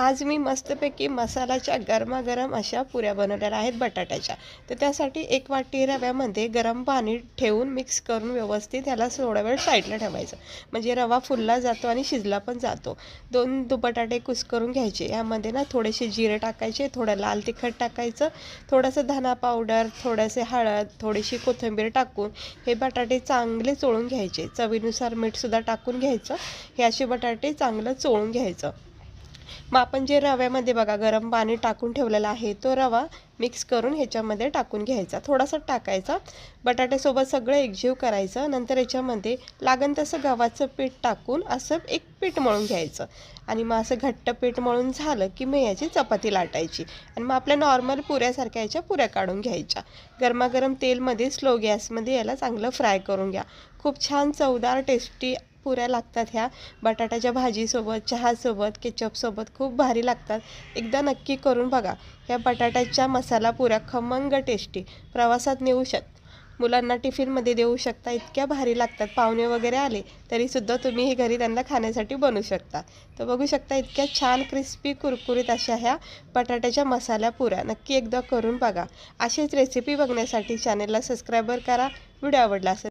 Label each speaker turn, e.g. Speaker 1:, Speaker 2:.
Speaker 1: आज मी मस्तपैकी मसाल्याच्या गरमागरम अशा पुऱ्या बनवलेल्या आहेत बटाट्याच्या. तर त्यासाठी एक वाटी रव्यामध्ये गरम पाणी ठेवून मिक्स करून व्यवस्थित ह्याला थोडा वेळ साईडला ठेवायचं. म्हणजे रवा फुलला जातो आणि शिजला पण जातो. दोन दो बटाटे कुस्करून घ्यायचे. यामध्ये ना थोडेसे जिरे टाकायचे थोडं लाल तिखट टाकायचं थोडंसं धना पावडर थोडंसे हळद थोडीशी कोथिंबीर टाकून हे बटाटे चांगले चोळून घ्यायचे. चवीनुसार मीठसुद्धा टाकून घ्यायचं. हे असे बटाटे चांगलं चोळून घ्यायचं. मग आपण जे रव्यामध्ये बघा गरम पाणी टाकून ठेवलेला आहे तो रवा मिक्स करून ह्याच्यामध्ये टाकून घ्यायचा. थोडासा टाकायचा. बटाट्यासोबत सगळं एकजीव करायचं. नंतर याच्यामध्ये लागन तसं गव्हाचं पीठ टाकून असं एक पीठ मळून घ्यायचं. आणि मग असं घट्ट पीठ मळून झालं की मग याची चपाती लाटायची. आणि मग आपल्या नॉर्मल पुऱ्यासारख्या याच्या पुऱ्या काढून घ्यायच्या. गरमागरम तेलमध्ये स्लो गॅसमध्ये याला चांगलं फ्राय करून घ्या. खूप छान चवदार टेस्टी पुऱ्या लागतात ह्या. बटाट्याच्या भाजीसोबत चहासोबत केचपसोबत खूप भारी लागतात. एकदा नक्की करून बघा. ह्या बटाट्याच्या मसाला पुऱ्या खमंग टेस्टी प्रवासात नेऊ शक मुलांना टिफिनमध्ये देऊ शकता. इतक्या भारी लागतात. पाहुणे वगैरे आले तरीसुद्धा तुम्ही हे घरी त्यांना खाण्यासाठी बनवू शकता. तर बघू शकता इतक्या छान क्रिस्पी कुरकुरीत अशा ह्या बटाट्याच्या मसाल्या पुऱ्या. नक्की एकदा करून बघा. अशीच रेसिपी बघण्यासाठी चॅनेलला सबस्क्रायबर करा. व्हिडिओ आवडला असेल